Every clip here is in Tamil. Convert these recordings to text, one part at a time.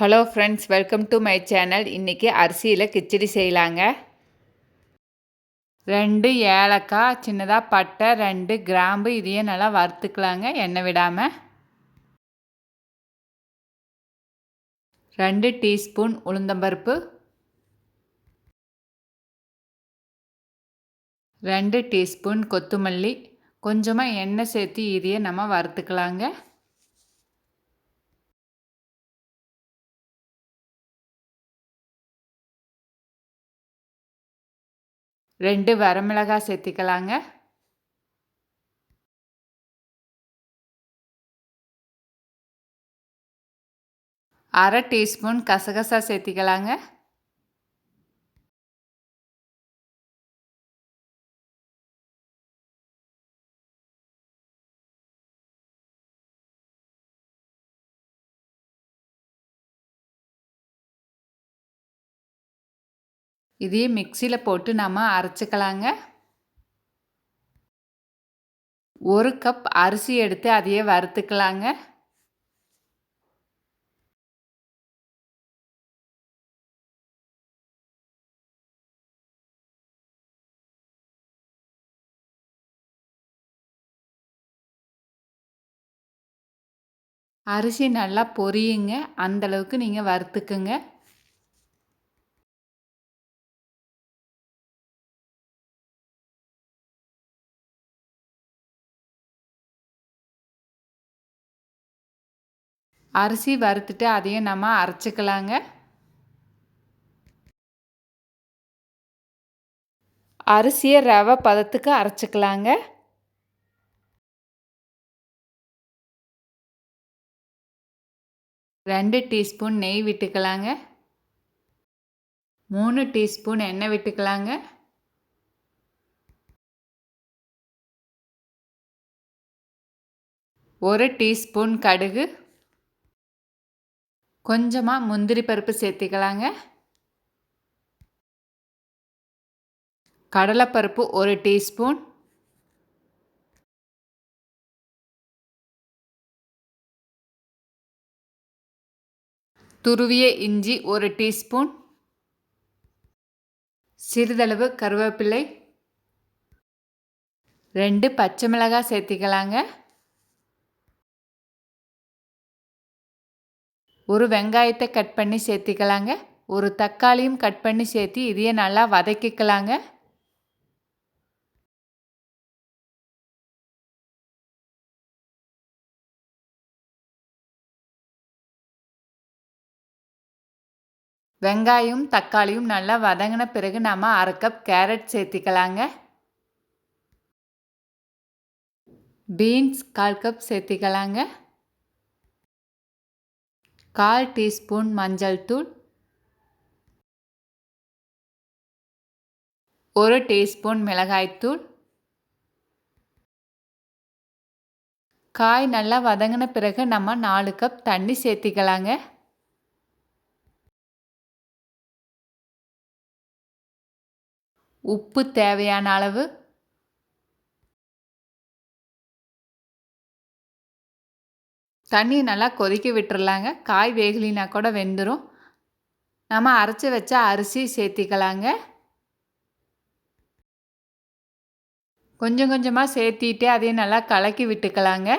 Hello friends welcome to my channel இன்றைக்கி அரிசியில் கிச்சடி செய்யலாங்க. ரெண்டு ஏலக்காய் சின்னதாக பட்டை ரெண்டு கிராம்பு இதையும் நல்லா வறுத்துக்கலாங்க எண்ணெய் விடாமல் ரெண்டு டீஸ்பூன் உளுந்தம்பருப்பு. ரெண்டு டீஸ்பூன் கொத்தமல்லி. கொஞ்சமாக எண்ணெய் சேர்த்து இதையே நம்ம வறுத்துக்கலாங்க. ரெண்டு வரமிளகாய் சேர்த்திக்கலாங்க. அரை டீஸ்பூன் கசகசா சேர்த்திக்கலாங்க. இதையும் மிக்சியில் போட்டு நம்ம அரைச்சிக்கலாங்க. ஒரு கப் அரிசி எடுத்து அதையே வறுத்துக்கலாங்க. அரிசி நல்லா பொரியுங்க. அந்தளவுக்கு நீங்கள் வறுத்துக்குங்க. அரிசி வறுத்துட்டு அதையும் நம்ம அரைச்சிக்கலாங்க. அரிசியை ரவை பதத்துக்கு அரைச்சிக்கலாங்க. ரெண்டு டீஸ்பூன் நெய் விட்டுக்கலாங்க. மூணு டீஸ்பூன் எண்ணெய் விட்டுக்கலாங்க. ஒரு டீஸ்பூன் கடுகு. கொஞ்சமாக முந்திரி பருப்பு சேர்த்திக்கலாங்க. கடலைப்பருப்பு ஒரு டீஸ்பூன். துருவிய இஞ்சி ஒரு டீஸ்பூன். சிறிதளவு கருவேப்பிலை. ரெண்டு பச்சை மிளகாய் சேர்த்திக்கலாங்க. ஒரு வெங்காயத்தை கட் பண்ணி சேர்த்திக்கலாங்க. ஒரு தக்காளியும் கட் பண்ணி சேர்த்து இதையே நல்லா வதக்கிக்கலாங்க. வெங்காயம் தக்காளியும் நல்லா வதங்கின பிறகு நம்ம அரை கப் கேரட் சேர்த்திக்கலாங்க. பீன்ஸ் கால் கப் சேர்த்திக்கலாங்க. கால் டீஸ்பூன் மஞ்சள் தூள் ஒரு டீஸ்பூன் மிளகாய்த்தூள் காய் நல்லா வதங்கின பிறகு நம்ம நாலு கப் தண்ணி சேர்த்திக்கலாங்க. உப்பு தேவையான அளவு தண்ணியை நல்லா கொதிக்க விட்டுறலாங்க. காய் வேகலினா கூட வெந்துடும் நம்ம அரைச்சி வச்ச அரிசி சேர்த்திக்கலாங்க. கொஞ்சம் கொஞ்சமாக சேர்த்திட்டு அதையும் நல்லா கலக்கி விட்டுக்கலாங்க.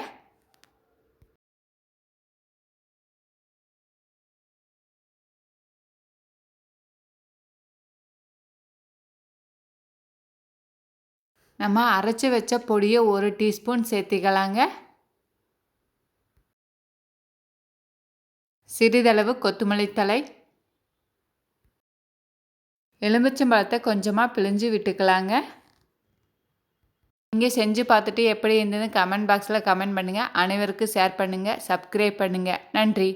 நம்ம அரைச்சி வச்ச பொடியை ஒரு டீஸ்பூன் சேர்த்திக்கலாங்க. சிறிதளவு கொத்தமல்லி தலை எலுமிச்சம்பழத்தை கொஞ்சமாக பிழிஞ்சு விட்டுக்கலாங்க. நீங்கள் செஞ்சு பார்த்துட்டு எப்படி இருந்ததுன்னு கமெண்ட் பாக்ஸில் கமெண்ட் பண்ணுங்கள் அனைவருக்கும் ஷேர் பண்ணுங்கள் சப்ஸ்கிரைப் பண்ணுங்கள் நன்றி.